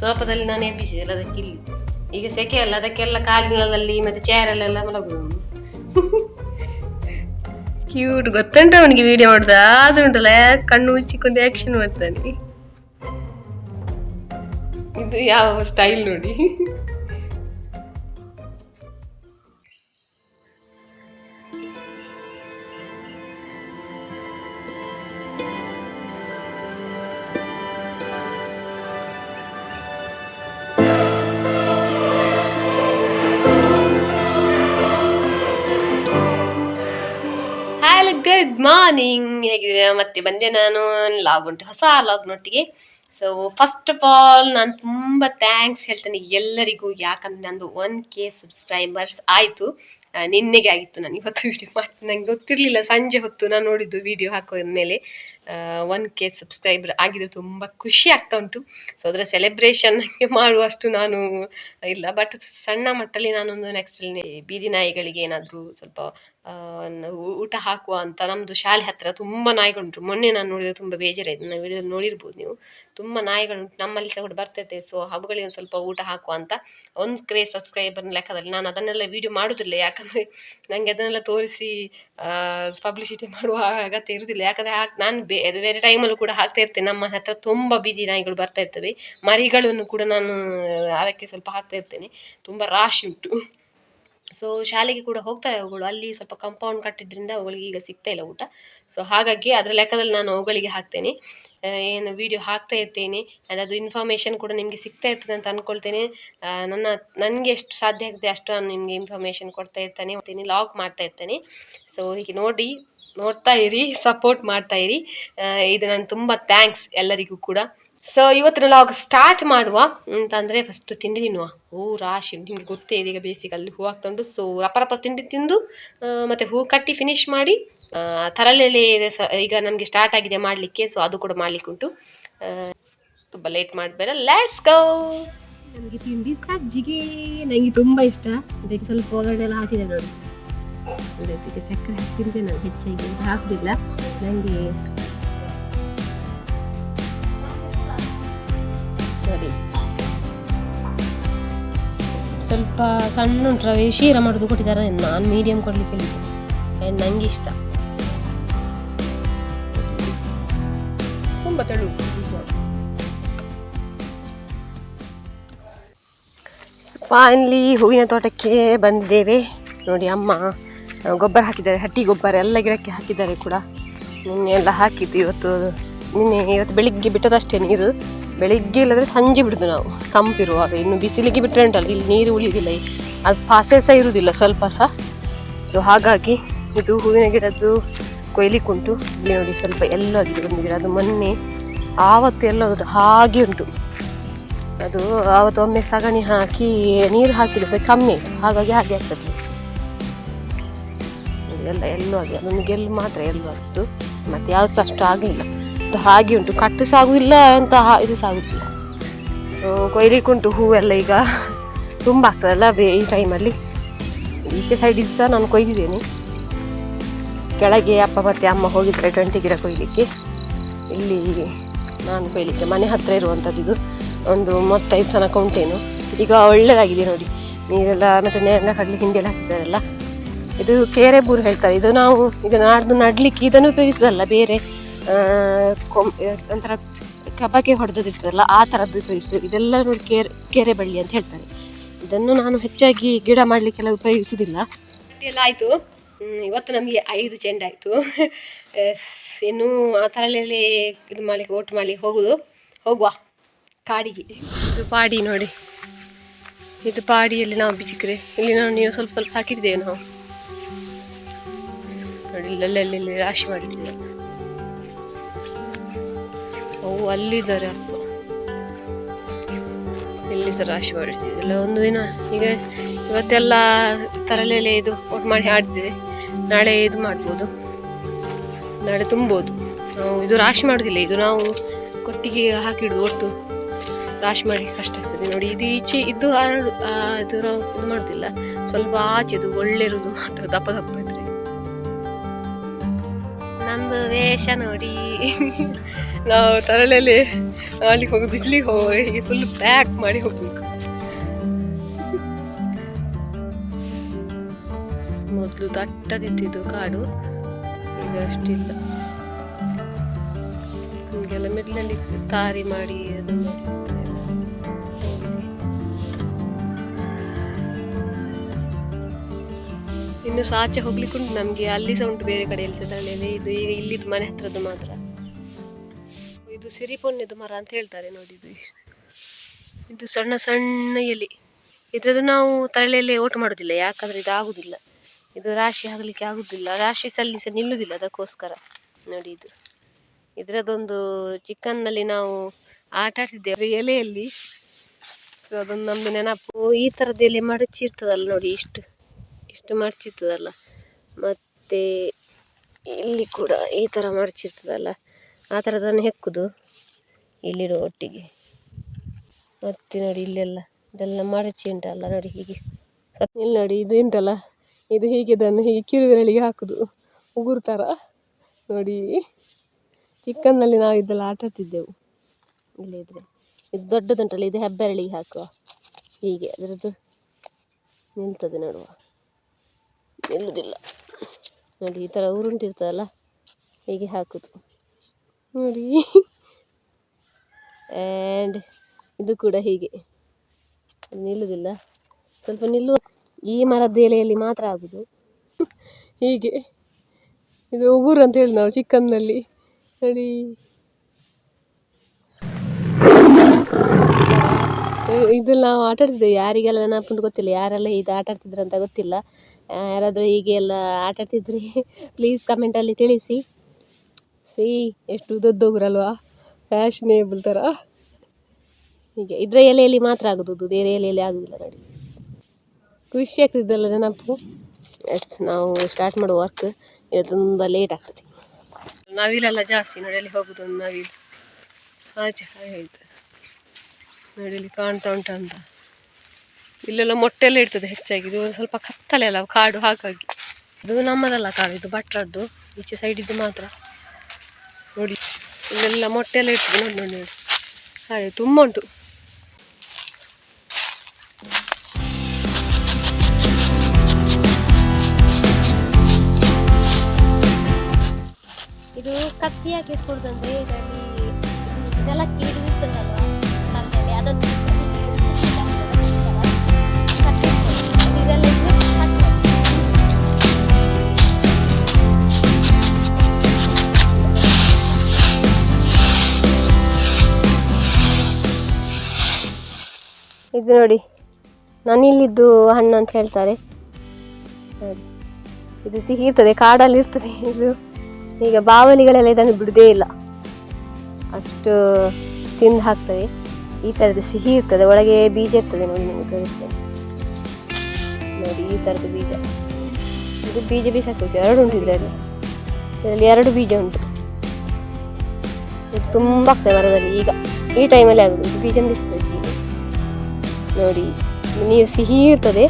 ಸೋಫಾದಲ್ಲಿ ನಾನು ಎಬ್ಬಿಸಿದೆಲ್ಲ ಅದಕ್ಕೆ ಇಲ್ಲಿ ಈಗ ಸೆಕೆ ಅಲ್ಲ ಅದಕ್ಕೆಲ್ಲ ಕಾಲಿನಲ್ಲಿ ಮತ್ತೆ ಚೇರಲ್ಲೆಲ್ಲ ಮಲಗುದು. ಕ್ಯೂಟ್ ಗೊತ್ತುಂಟ ಅವನಿಗೆ ವಿಡಿಯೋ ಮಾಡ್ದ? ಆದ್ರೂ ಉಂಟಲ್ಲ ಕಣ್ಣು ಉಚ್ಚಿಕೊಂಡು ಆಕ್ಷನ್ ಮಾಡ್ತಾನೆ? ಇದು ಯಾವ ಸ್ಟೈಲ್ ನೋಡಿ. ಮಾರ್ನಿಂಗ್ ಹೇಗಿದ್ದೀರಾ ಮತ್ತೆ ಬಂದೆ ನಾನು ಲಾಗ್ ಉಂಟು. ಹೊಸ ಲಾಗ್ ನೋಟಿಗೆ ಸೊ ಫಸ್ಟ್ ಆಫ್ ಆಲ್ ನಾನು ತುಂಬ ಥ್ಯಾಂಕ್ಸ್ ಹೇಳ್ತೇನೆ ಎಲ್ಲರಿಗೂ. ಯಾಕಂದ್ರೆ ನಂದು ಒನ್ ಕೆ ಸಬ್ಸ್ಕ್ರೈಬರ್ಸ್ ಆಯಿತು. ನಿನ್ನೆಗೆ ಆಗಿತ್ತು. ನಾನು ಇವತ್ತು ವಿಡಿಯೋ ಮಾಡ್ತೀನಿ. ನಂಗೆ ಗೊತ್ತಿರಲಿಲ್ಲ. ಸಂಜೆ ಹೊತ್ತು ನಾನು ನೋಡಿದ್ದು ವಿಡಿಯೋ ಹಾಕೋದ ಮೇಲೆ ಒನ್ ಕೆ ಸಬ್ಸ್ಕ್ರೈಬರ್ ಆಗಿದ್ರೆ ತುಂಬ ಖುಷಿ ಆಗ್ತಾ ಉಂಟು. ಸೊ ಅದರ ಸೆಲೆಬ್ರೇಷನ್ ನನಗೆ ಮಾಡುವಷ್ಟು ನಾನು ಇಲ್ಲ. ಬಟ್ ಸಣ್ಣ ಮಟ್ಟಲ್ಲಿ ನಾನೊಂದು ನೆಕ್ಸ್ಟ್ ಬೀದಿ ನಾಯಿಗಳಿಗೆ ಏನಾದರೂ ಸ್ವಲ್ಪ ಊಟ ಹಾಕುವ ಅಂತ ನಮ್ಮದು ಶಾಲೆ ಹತ್ರ ತುಂಬ ನಾಯಿಗಳುಂಟು ಮೊನ್ನೆ ನಾನು ನೋಡಿದ್ರೆ ತುಂಬ ಬೇಜಾರಾಯಿತು. ನಾನು ವಿಡಿಯೋ ನೋಡಿರ್ಬೋದು ನೀವು. ತುಂಬ ನಾಯಿಗಳುಂಟು. ನಮ್ಮಲ್ಲಿ ಸಹ ಕೂಡ ಬರ್ತೈತೆ. ಸೊ ಒಂದು ಸ್ವಲ್ಪ ಊಟ ಹಾಕುವ ಅಂತ. ಒಂದು ಕ್ರೇ ಸಬ್ಸ್ಕ್ರೈಬರ್ನ ಲೆಕ್ಕದಲ್ಲಿ ನಾನು ಅದನ್ನೆಲ್ಲ ವಿಡಿಯೋ ಮಾಡೋದಿಲ್ಲ. ಯಾಕಂದರೆ ನನಗೆ ಅದನ್ನೆಲ್ಲ ತೋರಿಸಿ ಪಬ್ಲಿಸಿಟಿ ಮಾಡುವ ಅಗತ್ಯ ಇರುವುದಿಲ್ಲ ಯಾಕಂದರೆ ಹಾಕಿ, ನಾನು ಬೇ ಬೇರೆ ಟೈಮಲ್ಲೂ ಕೂಡ ಹಾಕ್ತಾ ಇರ್ತೇನೆ. ನಮ್ಮ ಹತ್ರ ತುಂಬ ಬಿಜಿ ನಾಯಿಗಳು ಬರ್ತಾ ಇರ್ತವೆ. ಮರಿಗಳನ್ನು ಕೂಡ ನಾನು, ಅದಕ್ಕೆ ಸ್ವಲ್ಪ ಹಾಕ್ತಾ ಇರ್ತೇನೆ. ತುಂಬ ರಾಶಿ ಉಂಟು. ಸೊ ಶಾಲೆಗೆ ಕೂಡ ಹೋಗ್ತವೆ ಅವುಗಳು ಅಲ್ಲಿ ಸ್ವಲ್ಪ ಕಾಂಪೌಂಡ್ ಕಟ್ಟಿದ್ರಿಂದ ಅವುಗಳಿಗೆ ಈಗ ಸಿಗ್ತಾ ಇಲ್ಲ ಊಟ. ಸೊ ಹಾಗಾಗಿ ಅದರ ಲೆಕ್ಕದಲ್ಲಿ ನಾನು ಅವುಗಳಿಗೆ ಹಾಕ್ತೇನೆ. ಏನು ವಿಡಿಯೋ ಹಾಕ್ತಾ ಇರ್ತೇನೆ. ಆ್ಯಂಡ್ ಅದು ಇನ್ಫಾರ್ಮೇಷನ್ ಕೂಡ ನಿಮಗೆ ಸಿಗ್ತಾ ಇರ್ತದೆ ಅಂತ ಅಂದ್ಕೊಳ್ತೇನೆ ನನ್ನ, ನನಗೆ ಎಷ್ಟು ಸಾಧ್ಯ ಆಗುತ್ತೆ ಅಷ್ಟು ನಾನು ನಿಮಗೆ ಇನ್ಫಾರ್ಮೇಷನ್ ಕೊಡ್ತಾ ಇರ್ತೇನೆ. ಮತ್ತೆ ಲಾಗ್ ಮಾಡ್ತಾ ಇರ್ತೇನೆ. ಸೊ ಹೀಗೆ ನೋಡಿ, ನೋಡ್ತಾ ಇರಿ ಸಪೋರ್ಟ್ ಮಾಡ್ತಾ ಇರಿ. ಇದು ನಾನು ತುಂಬ ಥ್ಯಾಂಕ್ಸ್ ಎಲ್ಲರಿಗೂ ಕೂಡ. ಸೊ ಇವತ್ತು ಲಾಗ್ ಸ್ಟಾರ್ಟ್ ಮಾಡುವ. ಅಂತಂದರೆ ಫಸ್ಟ್ ತಿಂಡಿ ತಿನ್ನುವ. ಹೂ, ರಾಶಿ, ನಿಮಗೆ ಗೊತ್ತೇ ಇದೆ. ಈಗ ಬೇಸಿಗಲ್ಲಿ ಹೂ ಹಾಕ್ಕೊಂಡು ಸೊ ರಪ ರಪ ತಿಂಡಿ ತಿಂದು ಮತ್ತೆ ಹೂ ಕಟ್ಟಿ ಫಿನಿಶ್ ಮಾಡಿ ತರಲೆಲೆ ಇದೆ ಈಗ ನಮಗೆ ಸ್ಟಾರ್ಟ್ ಆಗಿದೆ ಮಾಡಲಿಕ್ಕೆ ಸೊ ಅದು ಕೂಡ ಮಾಡಲಿಕ್ಕೆ ಉಂಟು. ತುಂಬ ಲೇಟ್ ಮಾಡಬೇಡ. ಲೆಟ್ಸ್ ಗೋ ನಮಗೆ ತಿಂಡಿ ಸಜ್ಜಿಗೆ. ನನಗೆ ತುಂಬ ಇಷ್ಟ. ಅದಕ್ಕೆ ಸ್ವಲ್ಪ ಒಗ್ಗರಣೆ ಎಲ್ಲ ಹಾಕಿದೆ ನೋಡಿ. ಸಕ್ಕರೆ ಹಾಕಿ ತಿಂತೇನೆ ನಾನು, ಹೆಚ್ಚಾಗಿ ಹಾಕುದಿಲ್ಲ. ನನಗೆ ಸ್ವಲ್ಪ ಸಣ್ಣ ಉಂಟು ರವೆ ಶೀರ ಮಾಡೋದು ಕೊಟ್ಟಿದ್ದಾರೆ. ನಾನು ಮೀಡಿಯಂ ಕೊಡ್ಲಿಕ್ಕೆ ಹೇಳಿದ್ದೆ. ಆ್ಯಂಡ್ ನನಗೆ ಇಷ್ಟ. ತುಂಬ ತೆಳು. ಫೈನ್ಲಿ ಹೂವಿನ ತೋಟಕ್ಕೆ ಬಂದಿದ್ದೇವೆ. ನೋಡಿ ಅಮ್ಮ ಗೊಬ್ಬರ ಹಾಕಿದ್ದಾರೆ. ಹಟ್ಟಿ ಗೊಬ್ಬರ ಎಲ್ಲ ಗಿಡಕ್ಕೆ ಹಾಕಿದ್ದಾರೆ ಕೂಡ. ನಿನ್ನೆ ಎಲ್ಲ ಹಾಕಿದ್ದು ಇವತ್ತು ನಿನ್ನೆ ಇವತ್ತು ಬೆಳಿಗ್ಗೆ ಬಿಟ್ಟದಷ್ಟೇ ನೀರು ಬೆಳಿಗ್ಗೆ ಇಲ್ಲದ್ರೆ ಸಂಜೆ ಬಿಡುದು ನಾವು ತಂಪಿರುವಾಗ ಇನ್ನು ಬಿಸಿಲಿಗೆ ಬಿಟ್ಟರೆ ಉಂಟಲ್ಲ ಇಲ್ಲಿ ನೀರು ಉಳಿದಿಲ್ಲ ಅದು ಪಾಸೆ ಸಹ ಇರುವುದಿಲ್ಲ, ಸ್ವಲ್ಪ ಸಹ. ಸೊ ಹಾಗಾಗಿ ಇದು ಹೂವಿನ ಗಿಡದ್ದು ಕೊಯ್ಲಿಕ್ಕುಂಟು ಇಲ್ಲಿ ನೋಡಿ ಸ್ವಲ್ಪ ಎಲ್ಲೋ ಆಗಿದೆ ಒಂದು ಗಿಡ. ಅದು ಮೊನ್ನೆ ಆವತ್ತು ಎಲ್ಲೋದು ಹಾಗೆ ಉಂಟು. ಅದು ಆವತ್ತು ಒಮ್ಮೆ ಸಗಣಿ ಹಾಕಿ ನೀರು ಹಾಕಿದ್ರೆ ಕಮ್ಮಿ ಆಯಿತು. ಹಾಗಾಗಿ ಹಾಗೆ ಆಗ್ತದೆ. ಎಲ್ಲ ಎಲ್ಲೂ ಆಗಿದೆ. ಅದೊಂದು ಗೆಲ್ಲು ಮಾತ್ರ ಎಲ್ಲೋ ಆಗ್ತು. ಮತ್ತು ಯಾವ್ದು ಸಹ ಅಷ್ಟು ಆಗಲಿಲ್ಲ. ಹಾಗೆ ಉಂಟು. ಕಟ್ಟು ಇಲ್ಲ ಅಂತ ಇದು ಸಹ ಕೊಯ್ಲಿಕ್ಕೆ ಉಂಟು ಹೂವೆಲ್ಲ ಈಗ. ತುಂಬ ಆಗ್ತದಲ್ಲ ಬೇ- ಈ ಟೈಮಲ್ಲಿ ಈಚೆ ಸೈಡ್ ಸಹ ನಾನು ಕೊಯ್ದಿದ್ದೇನೆ. ಕೆಳಗೆ ಅಪ್ಪ ಮತ್ತು ಅಮ್ಮ ಹೋಗಿದ್ದಾರೆ ಟ್ವೆಂಟಿ ಗಿಡ ಕೊಯ್ಲಿಕ್ಕೆ. ಇಲ್ಲಿ ನಾನು ಕೊಯ್ಲಿಕ್ಕೆ ಮನೆ ಹತ್ತಿರ ಇರುವಂಥದ್ದು ಇದು. ಒಂದು ಮೂವತ್ತೈದು ತನಕ ಉಂಟೇನು. ಈಗ ಒಳ್ಳೆಯದಾಗಿದೆ ನೋಡಿ. ನೀರೆಲ್ಲ ಮತ್ತು ನೆಲ ಕಡಲಿ ಹಿಂದೆಲ್ಲ ಹಾಕಿದ್ದಾರೆಲ್ಲ. ಇದು ಕೇರೆ ಬೂರು ಹೇಳ್ತಾರೆ. ಇದು ನಾವು ಈಗ ನಾಡ್ದು ನಡ್ಲಿಕ್ಕೆ ಇದನ್ನು ಉಪಯೋಗಿಸೋದಲ್ಲ, ಬೇರೆ. ಒಂಥರ ಕಬಕ್ಕೆ ಹೊಡೆದಿರ್ತದಲ್ಲ ಆ ಥರದ್ದು ಉಪಯೋಗಿಸ್ತೇವೆ ಇದೆಲ್ಲ ನೋಡಿ ಕೇರೆ ಕೆರೆ ಬಳ್ಳಿ ಅಂತ ಹೇಳ್ತಾರೆ. ಇದನ್ನು ನಾನು ಹೆಚ್ಚಾಗಿ ಗಿಡ ಮಾಡಲಿಕ್ಕೆಲ್ಲ ಉಪಯೋಗಿಸುವುದಿಲ್ಲ. ಎಲ್ಲ ಆಯಿತು. ಇವತ್ತು ನಮಗೆ ಐದು ಚೆಂಡ ಆಯಿತು. ಇನ್ನೂ ಆ ಥರಲ್ಲೇ ಇದು ಮಾಡಲಿಕ್ಕೆ ಓಟ್ ಮಾಡಲಿಕ್ಕೆ ಹೋಗೋದು. ಹೋಗುವ. ಕಾಡಿಗೆ. ಇದು ಪಾಡಿ ನೋಡಿ. ಇದು ಪಾಡಿಯಲ್ಲಿ ನಾವು ಬಿಜಿಕ್ರೆ ಇಲ್ಲಿ ನಾವು ನೀವು ಸ್ವಲ್ಪ ಸ್ವಲ್ಪ ಹಾಕಿರ್ತೇವೆ ನಾವು. ನೋಡಿ ಇಲ್ಲೆಲ್ಲ ರಾಶಿ ಮಾಡಿಟ್ಟಿದ್ದೇವೆ. ಅವು ಅಲ್ಲಿದ್ದಾರೆ ಅಪ್ಪ. ಇಲ್ಲಿ ಸಹ ರಾಶಿ ಒಂದು ದಿನ. ಈಗ ಇವತ್ತೆಲ್ಲ ತರಲೆಲೆ ಇದು ಒಟ್ಟು ಮಾಡಿ ಆಡ್ತಿದೆ. ನಾಳೆ ಇದು ಮಾಡ್ಬೋದು. ನಾಳೆ ತುಂಬೋದು. ನಾವು ಇದು ರಾಶಿ ಮಾಡೋದಿಲ್ಲ, ಇದು ನಾವು ಕೊಟ್ಟಿಗೆ ಹಾಕಿಡುದು ಒಟ್ಟು. ರಾಶಿ ಮಾಡಿ ಕಷ್ಟ ಆಗ್ತದೆ. ನೋಡಿ, ಇದು ಈಚೆ, ಇದು ಇದು ನಾವು ಇದು ಮಾಡೋದಿಲ್ಲ. ಸ್ವಲ್ಪ ಆಚೆದು ಒಳ್ಳೆ ಇರೋದು ಮಾತ್ರ, ದಪ್ಪ ದಪ್ಪ ನಂದು ವೇಷ ನೋಡಿ. ನಾವು ತಲೆಯಲ್ಲಿ ಅಲ್ಲಿಗೆ ಹೋಗಿ, ಬಿಸಿಲಿಗೆ ಹೋಗಿ ಫುಲ್ ಪ್ಯಾಕ್ ಮಾಡಿ ಹೋಗ್ಬೇಕು. ಮೊದಲು ದಟ್ಟದಿತ್ತಿದ್ದು ಕಾಡು, ಈಗ ಅಷ್ಟಿಲ್ಲ. ಹೀಗೆಲ್ಲ ಮಿಡ್ಲಲ್ಲಿ ತಾರಿ ಮಾಡಿ ಅದು ಇನ್ನು ಸಹ ಆಚೆ ಹೋಗ್ಲಿಕ್ಕೆ ಉಂಟು ನಮಗೆ, ಅಲ್ಲಿ ಸಹ ಉಂಟು ಬೇರೆ ಕಡೆ ಎಲ್ಲಿ ತಲೆಯಲ್ಲಿ ಇದು ಈಗ ಇಲ್ಲಿದ್ದು ಮನೆ ಹತ್ರದ್ದು ಮಾತ್ರ. ಇದು ಸಿರಿಪೊನ್ನೆದು ಮರ ಅಂತ ಹೇಳ್ತಾರೆ ನೋಡಿ ಇದು. ಇದು ಸಣ್ಣ ಸಣ್ಣ ಎಲೆ. ಇದರದ್ದು ನಾವು ತರಳೆಯಲ್ಲಿ ಓಟ್ ಮಾಡೋದಿಲ್ಲ, ಯಾಕಂದ್ರೆ ಇದು ಆಗುದಿಲ್ಲ. ಇದು ರಾಶಿ ಆಗಲಿಕ್ಕೆ ಆಗುದಿಲ್ಲ. ರಾಶಿ ಸಲ್ಲಿಸ ನಿಲ್ಲುದಿಲ್ಲ ಅದಕ್ಕೋಸ್ಕರ ನೋಡಿ ಇದು. ಇದರದೊಂದು ಚಿಕ್ಕನ್ನಲ್ಲಿ ನಾವು ಆಟ ಆಡ್ತಿದ್ದೇವೆ. ಎಲೆಯಲ್ಲಿ. ಸೊ ಅದೊಂದು ನಮ್ದು ನೆನಪು. ಈ ಥರದ್ದು ಎಲೆ ಮಡಚಿರ್ತದಲ್ಲ ನೋಡಿ ಇಷ್ಟು. ಇಷ್ಟು ಮಡಚಿರ್ತದಲ್ಲ ಮತ್ತೆ ಇಲ್ಲಿ ಕೂಡ ಈ ಥರ ಮಡಚಿರ್ತದಲ್ಲ ಆ ಥರದನ್ನು ಹೆಕ್ಕುದು ಇಲ್ಲಿರೋ ಒಟ್ಟಿಗೆ. ಮತ್ತೆ ನೋಡಿ ಇಲ್ಲೆಲ್ಲ. ಇದೆಲ್ಲ ಮಡಚಿ ಉಂಟಲ್ಲ ನೋಡಿ ಹೀಗೆ. ಇಲ್ಲಿ ನೋಡಿ ಇದು ಉಂಟಲ್ಲ. ಇದು ಹೀಗೆ ಇದನ್ನು ಹೀಗೆ ಕಿರುಗಳಿಗೆ ಹಾಕುದು. ಉಗುರು ಥರ ನೋಡಿ ಚಿಕ್ಕನ್ನಲ್ಲಿ ನಾವು ಇದೆಲ್ಲ ಆಟಾಡ್ತಿದ್ದೆವು ಇಲ್ಲೇ ಇದ್ರೆ. ಇದು ದೊಡ್ಡದುಂಟಲ್ಲ, ಇದು ಹೆಬ್ಬೆರಳಿಗೆ ಹಾಕುವ. ಹೀಗೆ, ಅದರದ್ದು ನಿಲ್ತದೆ ನೋಡುವ. ನಿಲ್ಲುವುದಿಲ್ಲ ನೋಡಿ, ಈ ಥರ ಉರುಂಟಿರ್ತದಲ್ಲ ಹೀಗೆ ಹಾಕೋದು. ನೋಡಿ. ಆ್ಯಂಡ್ ಇದು ಕೂಡ ಹೀಗೆ. ನಿಲ್ಲುವುದಿಲ್ಲ ಸ್ವಲ್ಪ ನಿಲ್ಲುವ, ಈ ಮರದ ಎಲೆಯಲ್ಲಿ ಮಾತ್ರ ಆಗುವುದು ಹೀಗೆ. ಇದು ಉಗುರು ಅಂತ ಹೇಳಿ ನಾವು ಚಿಕ್ಕಂದಿನಲ್ಲಿ ನೋಡಿ. ಇದು ನಾವು ಆಟಾಡ್ತಿದ್ದೇವೆ. ಯಾರಿಗೆಲ್ಲ ನೆನಪುಂಟು ಗೊತ್ತಿಲ್ಲ. ಯಾರೆಲ್ಲ ಇದು ಆಟಾಡ್ತಿದ್ರು ಅಂತ ಗೊತ್ತಿಲ್ಲ. ಯಾರಾದರೂ ಹೀಗೆ ಎಲ್ಲ ಆಟಾಡ್ತಿದ್ರಿ ಪ್ಲೀಸ್ ಕಮೆಂಟಲ್ಲಿ ತಿಳಿಸಿ. ಸಿ, ಎಷ್ಟು ಉದ್ದದ್ದೋಗ್ರಲ್ವಾ ಫ್ಯಾಷನೇಬಲ್ ಥರ ಹೀಗೆ, ಇದರ ಎಲೆಯಲ್ಲಿ ಮಾತ್ರ ಆಗೋದು ಬೇರೆ ಎಲೆಯಲ್ಲಿ ಆಗೋದಿಲ್ಲ ನೋಡಿ. ಖುಷಿ ಆಗ್ತಿದ್ದಲ್ಲ ನೆನಪು? ಎಸ್ ನಾವು ಸ್ಟಾರ್ಟ್ ಮಾಡುವ ವರ್ಕ್ ಇದು ತುಂಬ ಲೇಟ್ ಆಗ್ತದೆ. ನವಿಲೆಲ್ಲ ಜಾಸ್ತಿ ನೋಡಿ ಹೋಗೋದು ಒಂದು ನವಿಲು ಆಚೆ ಇಲ್ಲಿ ಕಾಣ್ತಾ ಉಂಟು ಅಂತ. ಇಲ್ಲೆಲ್ಲ ಮೊಟ್ಟೆ ಎಲ್ಲ ಇರ್ತದೆ ಹೆಚ್ಚಾಗಿ. ಇದು ಸ್ವಲ್ಪ ಕತ್ತಲೆ ಅಲ್ಲ, ಕಾಡು ಹಾಗಾಗಿ. ಇದು ನಮ್ಮದಲ್ಲ ಕಾಡು ಇದು ಭಟ್ರದ್ದು. ಈಚೆ ಸೈಡ್ ಇದು ಮಾತ್ರ. ನೋಡಿ, ಇಲ್ಲೆಲ್ಲ ಮೊಟ್ಟೆ ಎಲ್ಲ ಇರ್ತದೆ ನೋಡಿ ನೋಡಿ ನೋಡಿ. ಹಾಗೆ ತುಂಬ ಉಂಟು. ಇದು ಕತ್ತಿ ಹಾಕಿ ಇದರಲ್ಲಿ ಇದೆಲ್ಲ ಕೀಡು ಇದು ನೋಡಿ. ನನಿಲಿದ್ದು ಹಣ್ಣು ಅಂತ ಹೇಳ್ತಾರೆ. ಇದು ಸಿಹಿ ಇರ್ತದೆ ಕಾಡಲ್ಲಿ ಇರ್ತದೆ ಇದು. ಈಗ ಬಾವಲಿಗಳೆಲ್ಲ ಇದನ್ನು ಬಿಡೋದೇ ಇಲ್ಲ. ಅಷ್ಟು ತಿಂದು ಹಾಕ್ತವೆ. ಈ ಥರದ್ದು ಸಿಹಿ ಇರ್ತದೆ, ಒಳಗೆ ಬೀಜ ಇರ್ತದೆ ನೋಡಿ ನಿಮಗೆ ತೋರಿಸ್ತೇನೆ. ನೋಡಿ, ಈ ಥರದ್ದು ಬೀಜ. ಇದು ಬೀಜ ಬೀಸಾಕಬೇಕು, ಎರಡು ಉಂಟು ಇದರಲ್ಲಿ. ಇದರಲ್ಲಿ ಎರಡು ಬೀಜ ಉಂಟು. ಇದು ತುಂಬ ಆಗ್ತದೆ ಮರದಲ್ಲಿ ಈಗ ಈ ಟೈಮಲ್ಲಿ ಆಗುದು. ಬೀಜ ಈಗ ನೋಡಿ ನೀರು ಸಿಹಿ ಇರ್ತದೆ.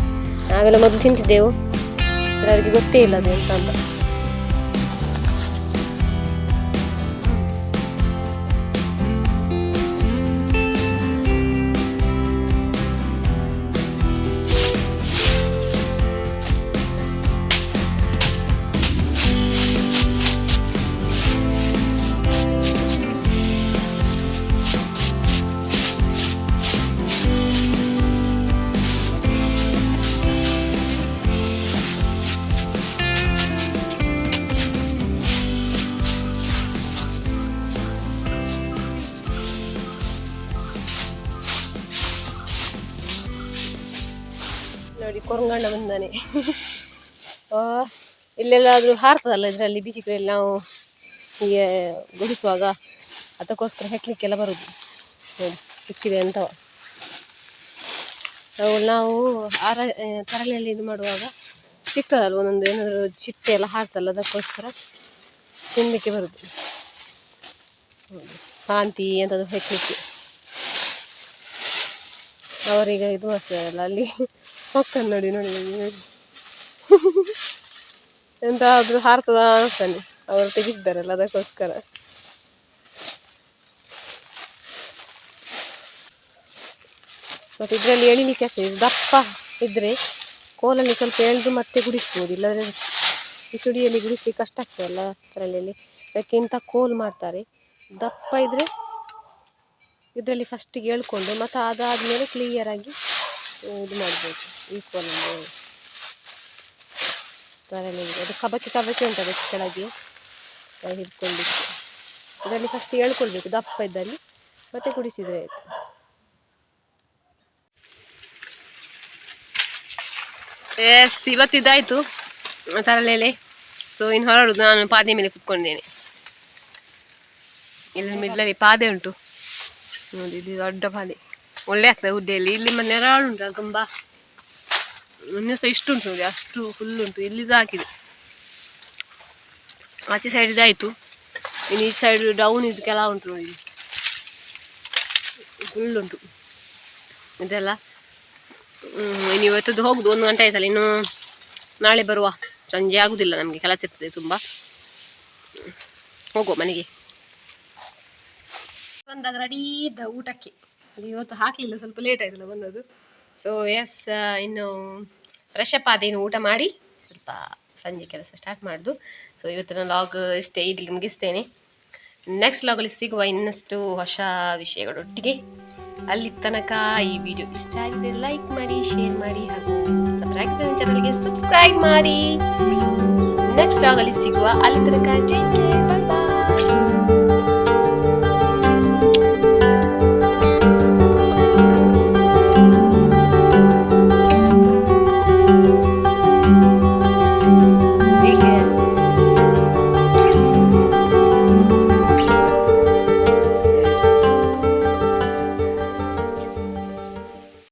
ನಾವೆಲ್ಲ ಮೊದಲು ತಿಂತಿದ್ದೆವು. ಅವರಿಗೆ ಗೊತ್ತೇ ಇಲ್ಲ ಅದು ಅಂತ. ಬಂದಾನೆ ಇಲ್ಲೆಲ್ಲಾದ್ರೂ ಹಾರ್ತದಲ್ಲ ಇದರಲ್ಲಿ ಬೀಚಿಕರಲ್ಲಿ ನಾವು ಹೀಗೆ ಗುಡಿಸುವಾಗ ಅದಕ್ಕೋಸ್ಕರ ಹೆಕ್ಲಿಕ್ಕೆಲ್ಲ ಬರುದು. ನೋಡಿ ಸಿಕ್ಕಿದೆ ಅಂತವ ಅವುಗಳು ನಾವು ಆರ ತರಲೆಯಲ್ಲಿ ಇದು ಮಾಡುವಾಗ ಸಿಗ್ತದಲ್ಲ, ಒಂದೊಂದು ಏನಾದರೂ ಚಿಟ್ಟೆ ಎಲ್ಲ ಹಾರ್ತಲ್ಲ, ಅದಕ್ಕೋಸ್ಕರ ತಿನ್ನಲಿಕ್ಕೆ ಬರುದು. ಕಾಂತಿ ಎಂಥದ್ದು ಹೆಕ್ಲಿಕ್ಕೆ. ಅವರೀಗ ಇದು ಮಾಡ್ತಾರಲ್ಲ ಅಲ್ಲಿ ಹೋಗ್ತಾನೆ ನೋಡಿ ನೋಡಿ ನೋಡಿ, ಎಂತಾದ್ರೂ ಹಾರ್ತದ ಅನ್ಸ್ತಾನೆ ಅವರು ತೆಗಿಸಿದ್ದಾರಲ್ಲ ಅದಕ್ಕೋಸ್ಕರ. ಮತ್ತೆ ಇದರಲ್ಲಿ ಎಳಿಲಿಕ್ಕೆ ಆಗ್ತದೆ ದಪ್ಪ ಇದ್ರೆ ಕೋಲಲ್ಲಿ ಸ್ವಲ್ಪ ಎಳೆದು ಮತ್ತೆ ಗುಡಿಸ್ಬೋದು ಇಲ್ಲದ್ರೆ ಈ ಸುಡಿಯಲ್ಲಿ ಗುಡಿಸಿ ಕಷ್ಟ ಆಗ್ತದಲ್ಲ ಅದರಲ್ಲಿ ಅದಕ್ಕೆ ಇಂಥ ಕೋಲ್ ಮಾಡ್ತಾರೆ. ದಪ್ಪ ಇದ್ರೆ ಇದರಲ್ಲಿ ಫಸ್ಟಿಗೆ ಎಳ್ಕೊಂಡು ಮತ್ತು ಅದಾದಮೇಲೆ ಕ್ಲಿಯರಾಗಿ ಇದು ಮಾಡ್ಬೋದು. ಈ ಥರ ತರಲೆ ಅದು ಕಬಕ್ಕೆ ಕಬಕ್ಕೆ ಉಂಟು ಅದಕ್ಕೆ ಕೆಳಗೆ ಹಿಡ್ಕೊಂಡಿತ್ತು ಇದರಲ್ಲಿ ಫಸ್ಟ್ ಹೇಳ್ಕೊಳ್ಬೇಕು, ದಪ್ಪ ಇದ್ದಲ್ಲಿ. ಮತ್ತೆ ಕುಡಿಸಿದ್ರೆ ಆಯ್ತು. ಎಸ್ ಇವತ್ತು ಇದಾಯಿತು ತರಲೆಲೆ. ಸೊ ಇನ್ನು ಹೊರಡುದು ನಾನು ಪಾದೆ ಮೇಲೆ ಕುತ್ಕೊಂಡೇನೆ. ಇಲ್ಲಿ ಮಿಡ್ಲಲ್ಲಿ ಪಾದೆ ಉಂಟು. ನೋಡಿ ಇದು ದೊಡ್ಡ ಪಾದೆ ಒಳ್ಳೆ ಆಗ್ತದೆ ಉಡ್ಡೆಯಲ್ಲಿ ಇಲ್ಲಿ ಮನೆ ರಾಳು ಉಂಟು ಮೊನ್ನೆ ಇನ್ನೂ ಸಹ ಇಷ್ಟು ಉಂಟು ನೋಡಿ, ಅಷ್ಟು ಫುಲ್ ಉಂಟು. ಇಲ್ಲಿದು ಹಾಕಿದೆ. ಆಚೆ ಸೈಡ್ ಆಯಿತು. ಇನ್ನು ಈ ಸೈಡ್ ಡೌನ್ ಇದು ಕೆಲ ಉಂಟು ನೋಡಿ. ಫುಲ್ ಉಂಟು. ಇದೆಲ್ಲ ಇನ್ನು ಇವತ್ತದ್ದು ಹೋಗುದು. ಒಂದು ಗಂಟೆ ಆಯ್ತಲ್ಲ, ಇನ್ನು ನಾಳೆ ಬರುವ. ಸಂಜೆ ಆಗುದಿಲ್ಲ ನಮಗೆ. ಕೆಲಸ ಇರ್ತದೆ ತುಂಬ. ಹೋಗುವ ಮನೆಗೆ. ಬಂದಾಗ ರೆಡಿ ಇದ್ದ ಊಟಕ್ಕೆ. ಇವತ್ತು ಹಾಕಲಿಲ್ಲ, ಸ್ವಲ್ಪ ಲೇಟ್ ಆಯ್ತಲ್ಲ ಬಂದದ್ದು. ಸೊ ಎಸ್ ಇನ್ನು ಫ್ರೆಶ್ ಅಪ್ ಆದ ಊಟ ಮಾಡಿ ಸ್ವಲ್ಪ ಸಂಜೆ ಕೆಲಸ ಸ್ಟಾರ್ಟ್ ಮಾಡಿದ್ದು ಸೊ ಇವತ್ತಿನ ಲಾಗ್ ಇಷ್ಟೇ ಇಲ್ಲಿ ಮುಗಿಸ್ತೇನೆ. ನೆಕ್ಸ್ಟ್ ಲಾಗಲ್ಲಿ ಸಿಗುವ ಇನ್ನಷ್ಟು ಹೊಸ ವಿಷಯಗಳೊಟ್ಟಿಗೆ ಅಲ್ಲಿ ತನಕ ಈ ವಿಡಿಯೋ ಇಷ್ಟ ಆಗಿದೆ ಲೈಕ್ ಮಾಡಿ ಶೇರ್ ಮಾಡಿ ಹಾಗೂ ಸಬ್ಸ್ಕ್ರೈಬ್ ಚಾನಲ್ಗೆ ಸಬ್ಸ್ಕ್ರೈಬ್ ಮಾಡಿ. ನೆಕ್ಸ್ಟ್ ಲಾಗಲ್ಲಿ ಸಿಗುವ ಅಲ್ಲಿ ತನಕ ಟೇಕ್ ಕೇರ್